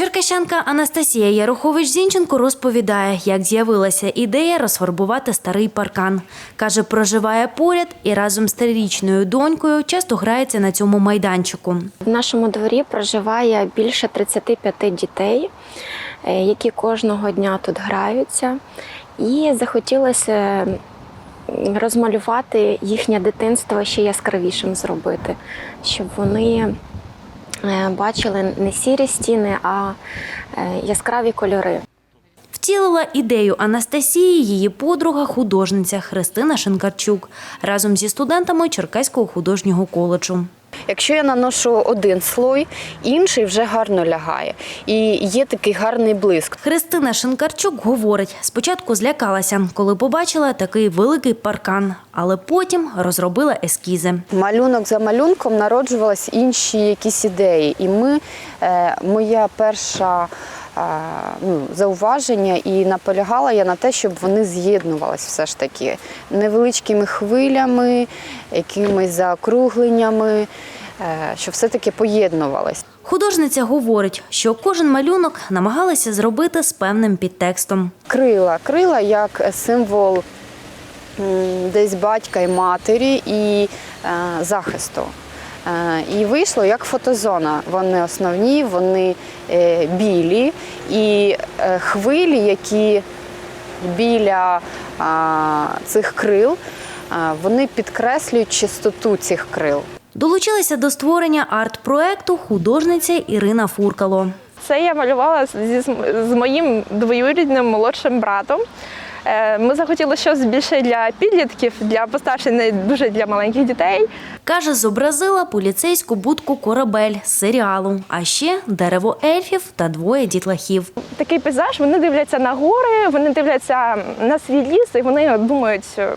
Черкащанка Анастасія Ярухович Зінченко розповідає, як з'явилася ідея розфарбувати старий паркан. Каже, проживає поряд і разом з трирічною донькою часто грається на цьому майданчику. В нашому дворі проживає більше 35 дітей, е, які кожного дня тут граються. І захотілося розмалювати їхнє дитинство ще яскравішим зробити, щоб вони бачили не сірі стіни, а е, яскраві кольори. Втілила ідею Анастасії її подруга, художниця Христина Шинкарчук разом зі студентами Черкаського художнього коледжу. Якщо я наношу один слой, інший вже гарно лягає. І є такий гарний блиск. Христина Шинкарчук говорить, спочатку злякалася, коли побачила такий великий паркан, але потім розробила ескізи. Малюнок за малюнком народжувалися інші якісь ідеї. І ми, е, моя перша ну, зауваження і наполягала я на те, щоб вони з'єднувались все ж таки невеличкими хвилями, якимись заокругленнями, е, щоб все-таки поєднувалось. Художниця говорить, що кожен малюнок намагалася зробити з певним підтекстом. Крила. Крила як символ десь батька і матері і е, захисту. Е, І вийшло як фотозона. Вони основні, вони е, білі, і е, хвилі, які біля цих крил, вони підкреслюють чистоту цих крил. Долучилася до створення арт-проекту художниця Ірина Фуркало. Це я малювала зі, з моїм двоюрідним молодшим братом. Е, Ми захотіли щось більше для підлітків, для постарше, не дуже для маленьких дітей. Каже, зобразила поліцейську будку корабель з серіалу, а ще дерево ельфів та двоє дітлахів. Такий пейзаж, вони дивляться на гори, вони дивляться на свій ліс, і вони думають, е,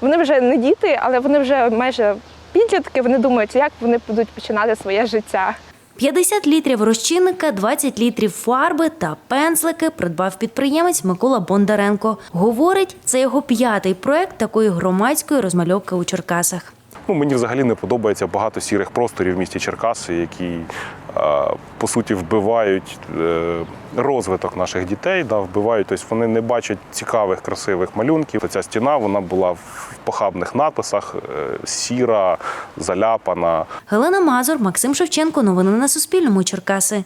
вони вже не діти, але вони вже майже підлітки. Вони думають, як вони будуть починати своє життя. 50 літрів розчинника, 20 літрів фарби та пензлики придбав підприємець Микола Бондаренко. Говорить, це його п'ятий проект такої громадської розмальовки у Черкасах. Ну, мені взагалі не подобається багато сірих просторів в місті Черкаси, які по суті вбивають е, розвиток наших дітей. Да, вбивають, тобто вони не бачать цікавих, красивих малюнків. Ця стіна вона була в похабних надписах, е, сіра, заляпана. Галина Мазур, Максим Шевченко. Новини на Суспільному. Черкаси.